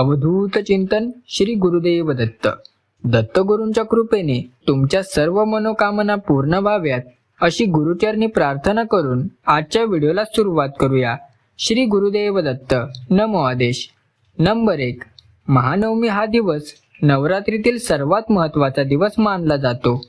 अवधूत चिंतन श्री गुरुदेव दत्त. दत्तगुरूंच्या कृपेने तुमच्या सर्व मनोकामना पूर्ण व्हाव्यात अशी गुरुचरणी प्रार्थना करून आजच्या व्हिडिओला सुरुवात करूया. श्री गुरुदेव दत्त नमो आदेश. नंबर एक. महानवमी हा दिवस नवरात्रीतील सर्वात महत्त्वाचा दिवस मानला जातो.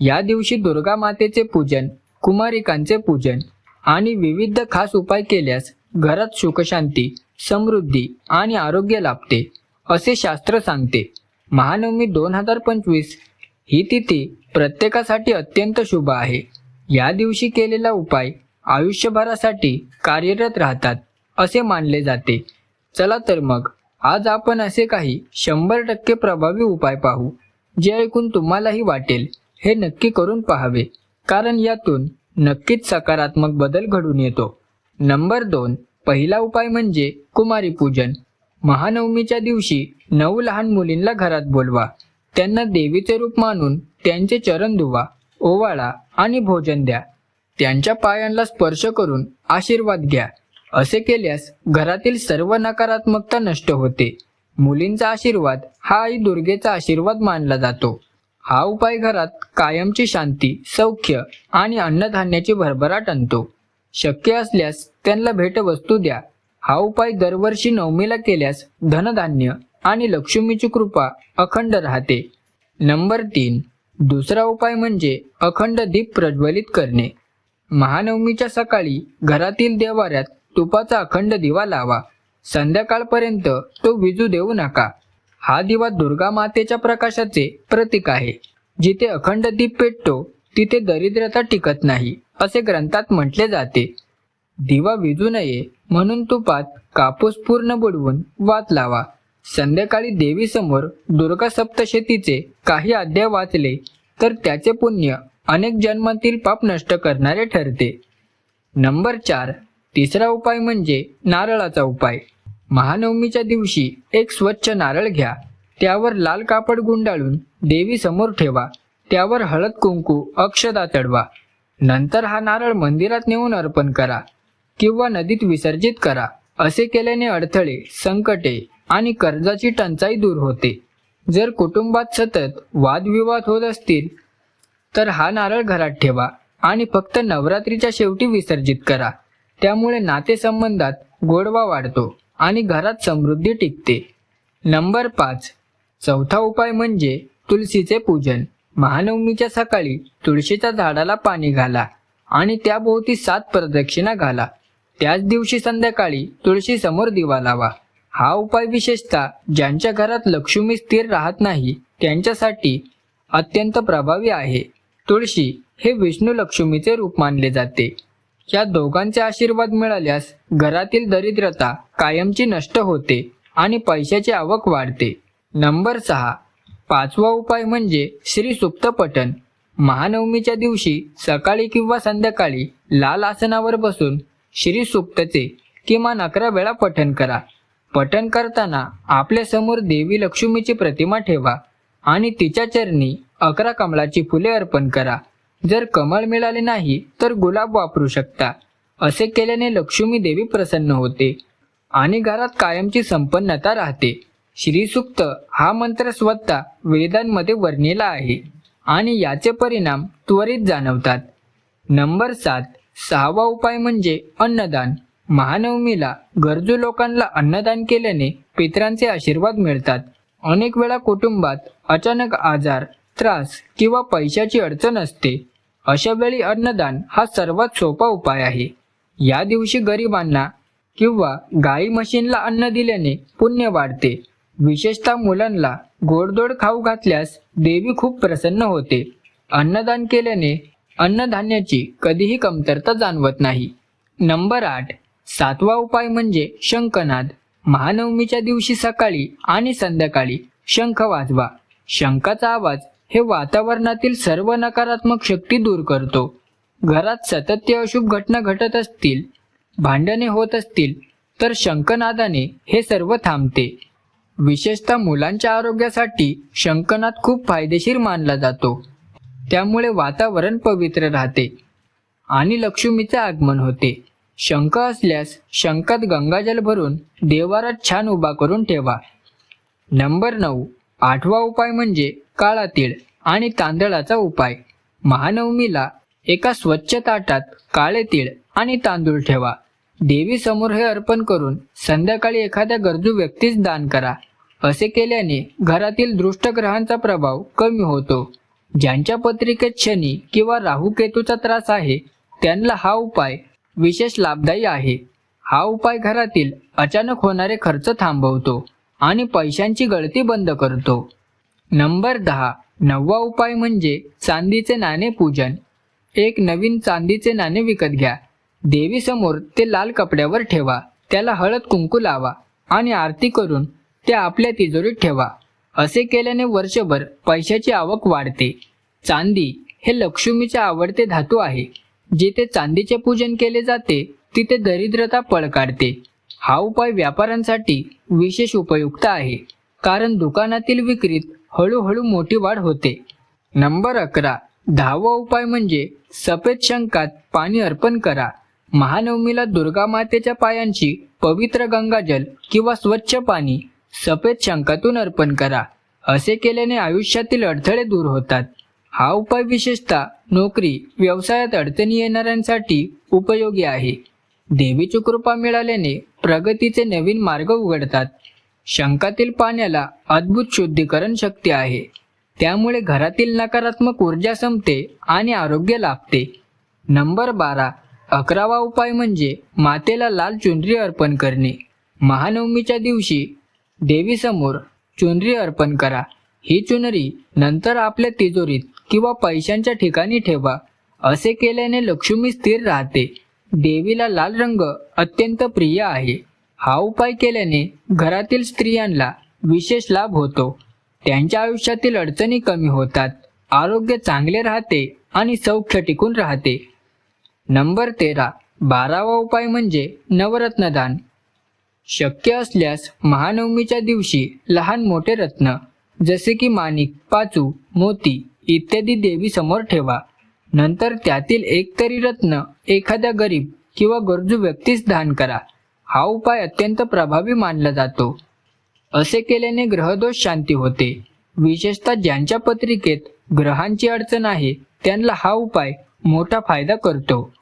या दिवशी दुर्गा मातेचे पूजन कुमारिकांचे पूजन आणि विविध खास उपाय केल्यास घरात सुखशांती समृद्धी आणि आरोग्य लाभते असे शास्त्र सांगते. महानवमी दोन हजार पंचवीस ही तिथी प्रत्येकासाठी अत्यंत शुभ आहे. या दिवशी केलेला उपाय आयुष्यभरासाठी कार्यरत राहतात असे मानले जाते. चला तर मग आज आपण असे काही शंभर टक्के प्रभावी उपाय पाहू जे ऐकून तुम्हालाही वाटेल. हे नक्की करून पाहावे कारण यातून नक्कीच सकारात्मक बदल घडून येतो. नंबर दोन पहिला उपाय म्हणजे कुमारी पूजन. महानवमीच्या दिवशी नऊ लहान मुलींना घरात बोलवा. त्यांना देवीचे रूप मानून त्यांचे चरण धुवा ओवाळा आणि भोजन द्या. त्यांच्या पायांना स्पर्श करून आशीर्वाद घ्या. असे केल्यास घरातील सर्व नकारात्मकता नष्ट होते. मुलींचा आशीर्वाद हा आई दुर्गेचा आशीर्वाद मानला जातो. हा उपाय घरात कायमची शांती सौख्य आणि अन्नधान्याची भरभराट आणतो. शक्य असल्यास त्यांना भेटवस्तू द्या. हा उपाय दरवर्षी नवमीला केल्यास धनधान्य आणि लक्ष्मीची कृपा अखंड राहते. नंबर तीन. दुसरा उपाय म्हणजे अखंड दीप प्रज्वलित करणे. महानवमीच्या सकाळी घरातील देवाऱ्यात तुपाचा अखंड दिवा लावा. संध्याकाळपर्यंत तो विजू देऊ नका. हा दिवा दुर्गा मातेच्या प्रकाशाचे प्रतीक आहे. जिथे अखंड दीप पेटतो तिथे दरिद्रता टिकत नाही. असे ग्रंथात म्हटले जाते. दिवा विजू नये म्हणून तुपात कापूस पूर्ण बुडवून वात लावा. संध्याकाळी देवीसमोर दुर्गा सप्तशतीचे काही अध्याय वाचले तर त्याचे पुण्य अनेक जन्मातील पाप नष्ट करणारे ठरते. नंबर चार तिसरा उपाय म्हणजे नारळाचा उपाय. महानवमीच्या दिवशी एक स्वच्छ नारळ घ्या त्यावर लाल कापड गुंडाळून देवी समोर ठेवा त्यावर हळद कुंकू अक्षदा चढवा. नंतर हा नारळ मंदिरात नेऊन अर्पण करा किंवा नदीत विसर्जित करा. असे केल्याने अडथळे संकटे आणि कर्जाची टंचाई दूर होते. जर कुटुंबात सतत वादविवाद होत असतील तर हा नारळ घरात ठेवा आणि फक्त नवरात्रीच्या शेवटी विसर्जित करा. त्यामुळे नातेसंबंधात गोडवा वाढतो आणि घरात समृद्धी टिकते. नंबर पाच. चौथा उपाय म्हणजे तुलसीचे पूजन. महानवमीच्या सकाळी तुळशीच्या झाडाला पाणी घाला आणि त्याभोवती सात प्रदक्षिणा घाला. त्याच दिवशी संध्याकाळी तुळशी समोर दिवा लावा. हा उपाय विशेषतः ज्यांच्या घरात लक्ष्मी स्थिर राहत नाही त्यांच्यासाठी अत्यंत प्रभावी आहे. तुळशी हे विष्णू लक्ष्मीचे रूप मानले जाते. या दोघांचे आशीर्वाद मिळाल्यास घरातील दरिद्रता कायमची नष्ट होते आणि पैशाची आवक वाढते. नंबर सहा पाचवा उपाय म्हणजे श्री सुप्त पठण. महानवमीच्या दिवशी सकाळी किंवा संध्याकाळी लाल आसनावर बसून श्री सुप्तचे किमान अकरा वेळा पठण करा. पठण करताना आपल्यासमोर देवी लक्ष्मीची प्रतिमा ठेवा आणि तिच्या चरणी अकरा कमळाची फुले अर्पण करा. जर कमळ मिळाले नाही तर गुलाब वापरू शकता. असे केल्याने लक्ष्मी देवी प्रसन्न होते आणि घरात कायमची संपन्नता राहते. श्रीसुक्त हा मंत्र स्वतः वेदांमध्ये वर्णिला आहे आणि याचे परिणाम त्वरित जाणवतात. नंबर सात सहावा उपाय म्हणजे अन्नदान. महानवमीला गरजू लोकांना अन्नदान केल्याने पितरांचे आशीर्वाद मिळतात. अनेक वेळा कुटुंबात अचानक आजार त्रास किंवा पैशाची अडचण असते. अशा वेळी अन्नदान हा सर्वात सोपा उपाय आहे. या दिवशी गरिबांना किंवा गाई म्हशींना अन्न दिल्याने पुण्य वाढते. विशेषतः मुलांना गोडदोड खाऊ घातल्यास देवी खूप प्रसन्न होते. अन्नदान केल्याने अन्नधान्याची कधीही कमतरता जाणवत नाही. नंबर आठ. सातवा उपाय म्हणजे शंखनाद. महानवमीच्या दिवशी सकाळी आणि संध्याकाळी शंख वाजवा. शंखाचा आवाज हे वातावरणातील सर्व नकारात्मक शक्ती दूर करतो. घरात सतत अशुभ घटना घटत असतील भांडणे होत असतील तर शंखनादाने हे सर्व थांबते. विशेषतः मुलांच्या आरोग्यासाठी शंखनाद खूप फायदेशीर मानला जातो. त्यामुळे वातावरण पवित्र राहते आणि लक्ष्मीचे आगमन होते. शंख असल्यास शंखात गंगाजल भरून देवारात छान उभा करून ठेवा. नंबर नऊ. आठवा उपाय म्हणजे काळा तीळ आणि तांदळाचा उपाय. महानवमीला एका स्वच्छ ताटात काळे तीळ आणि तांदूळ ठेवा. देवी समोर हे अर्पण करून संध्याकाळी एखाद्या गरजू व्यक्तीस दान करा. असे केल्याने घरातील दृष्टग्रहांचा प्रभाव कमी होतो. ज्यांच्या पत्रिकेत शनी किंवा राहू केतूचा त्रास आहे त्यांना हा उपाय विशेष लाभदायी आहे. हा उपाय घरातील अचानक होणारे खर्च थांबवतो आणि पैशांची गळती बंद करतो. नंबर दहा. नववा उपाय म्हणजे चांदीचे नाणे पूजन. एक नवीन चांदीचे नाणे विकत घ्या. देवीसमोर ते लाल कपड्यावर ठेवा. त्याला हळद कुंकू लावा आणि आरती करून ते आपल्या तिजोरीत ठेवा. असे केल्याने वर्षभर पैशाची आवक वाढते. चांदी हे लक्ष्मीचे आवडते धातू आहे. जिथे चांदीचे पूजन केले जाते तिथे दरिद्रता पळ काढते हा उपाय व्यापाऱ्यांसाठी विशेष उपयुक्त आहे. कारण दुकानातील विक्रीत हळूहळू मोठी वाढ होते. नंबर अकरा. दहावा उपाय म्हणजे सफेद शंकात पाणी अर्पण करा. महानवमीला दुर्गा मातेच्या पायांची पवित्र गंगाजल किंवा स्वच्छ पाणी सफेद शंकातून अर्पण करा. असे केल्याने आयुष्यातील अडथळे दूर होतात. हा उपाय विशेषतः नोकरी व्यवसायात अडचणी येणाऱ्यांसाठी उपयोगी आहे. देवीची कृपा मिळाल्याने प्रगतीचे नवीन मार्ग उघडतात. शंकातील पाण्याला अद्भुत शुद्धीकरण शक्ती आहे. त्यामुळे घरातील नकारात्मक ऊर्जा संपते आणि आरोग्य लाभते. नंबर बारा. अकरावा उपाय म्हणजे मातेला लाल चुनरी अर्पण करणे. महानवमीच्या दिवशी देवीसमोर चुनरी अर्पण करा. ही चुनरी नंतर आपल्या तिजोरीत किंवा पैशांच्या ठिकाणी ठेवा. असे केल्याने लक्ष्मी स्थिर राहते. देवीला लाल रंग अत्यंत प्रिय आहे. हा उपाय केल्याने घरातील स्त्रियांना विशेष लाभ होतो. त्यांच्या आयुष्यातील अडचणी कमी होतात. आरोग्य चांगले राहते आणि सौख्य टिकून राहते. नंबर तेरा. बारावा उपाय म्हणजे नवरत्नदान. शक्य असल्यास महानवमीच्या दिवशी लहान मोठे रत्न जसे की माणिक पाचू मोती इत्यादी देवी समोर ठेवा. नंतर त्यातील एक तरी रत्न एखाद्या गरीब किंवा गरजू व्यक्तीस दान करा. हा उपाय अत्यंत प्रभावी मानला जातो. असे केल्याने ग्रहदोष शांती होते. विशेषतः ज्यांच्या पत्रिकेत ग्रहांची अडचण आहे त्यांना हा उपाय मोठा फायदा करतो.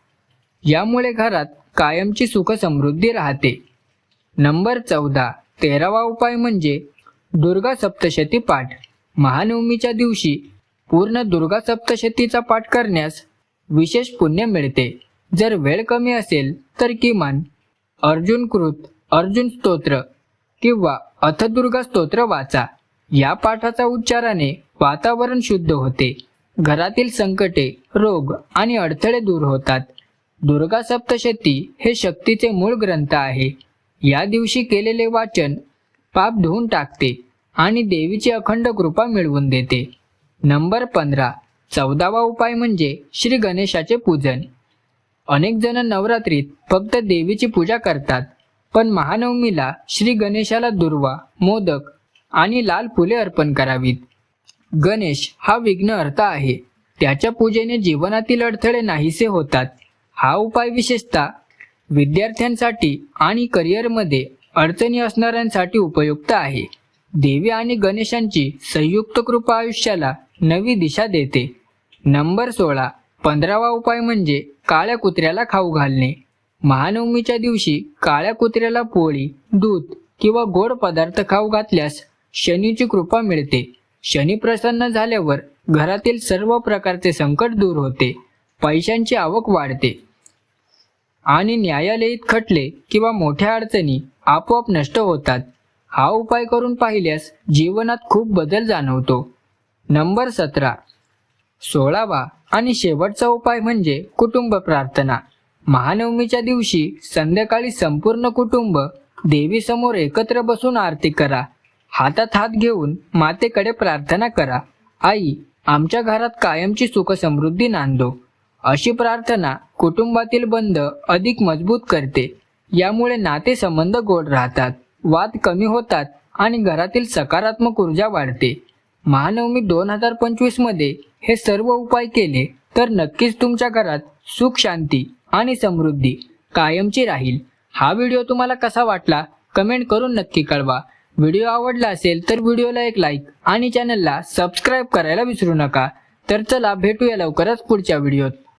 यामुळे घरात कायमची सुख समृद्धी राहते. नंबर चौदा. तेरावा उपाय म्हणजे दुर्गा सप्तशती पाठ. महानवमीच्या दिवशी पूर्ण दुर्गा सप्तशतीचा पाठ करण्यास विशेष पुण्य मिळते. जर वेळ कमी असेल तर किमान अर्जुनकृत अर्जुन स्तोत्र किंवा अथदुर्गा स्तोत्र वाचा. या पाठाचा उच्चाराने वातावरण शुद्ध होते. घरातील संकटे रोग आणि अडथळे दूर होतात. दुर्गा सप्तशती हे शक्तीचे मूळ ग्रंथ आहे. या दिवशी केलेले वाचन पाप धुवून टाकते आणि देवीची अखंड कृपा मिळवून देते. नंबर पंधरा. चौदावा उपाय म्हणजे श्री गणेशाचे पूजन. अनेक जण नवरात्रीत फक्त देवीची पूजा करतात पण महानवमीला श्री गणेशाला दुर्वा मोदक आणि लाल फुले अर्पण करावीत. गणेश हा विघ्नहर्ता आहे. त्याच्या पूजेने जीवनातील अडथळे नाहीसे होतात. हा उपाय विशेषतः विद्यार्थ्यांसाठी आणि करिअरमध्ये अडचणी असणाऱ्यांसाठी उपयुक्त आहे. देवी आणि गणेशांची संयुक्त कृपा आयुष्याला नवी दिशा देते. नंबर सोळा. पंधरावा उपाय म्हणजे काळ्या कुत्र्याला खाऊ घालणे. महानवमीच्या दिवशी काळ्या कुत्र्याला पोळी दूध किंवा गोड पदार्थ खाऊ घातल्यास शनीची कृपा मिळते. शनी प्रसन्न झाल्यावर घरातील सर्व प्रकारचे संकट दूर होते. पैशांची आवक वाढते. आणि न्यायालयीत खटले किंवा मोठ्या अडचणी आपोआप नष्ट होतात. हा उपाय करून पाहिल्यास जीवनात खूप बदल जाणवतो. नंबर सतरा. सोळावा आणि शेवटचा उपाय म्हणजे कुटुंब प्रार्थना. महानवमीच्या दिवशी संध्याकाळी संपूर्ण कुटुंब देवीसमोर एकत्र बसून आरती करा. हातात हात घेऊन मातेकडे प्रार्थना करा. आई आमच्या घरात कायमची सुखसमृद्धी नांदो. अशी प्रार्थना कुटुंबातील बंध अधिक मजबूत करते. यामुळे नातेसंबंध गोड राहतात वाद कमी होतात आणि घरातील सकारात्मक ऊर्जा वाढते. महानवमी दोन हजार पंचवीसमध्ये हे सर्व उपाय केले तर नक्कीच तुमच्या घरात सुख शांती आणि समृद्धी कायमची राहील. हा व्हिडिओ तुम्हाला कसा वाटला? कमेंट करून नक्की कळवा. व्हिडिओ आवडला असेल तर व्हिडिओला एक लाईक आणि चॅनलला सबस्क्राईब करायला विसरू नका. तर चला भेटूया लवकरच पुढच्या व्हिडिओत.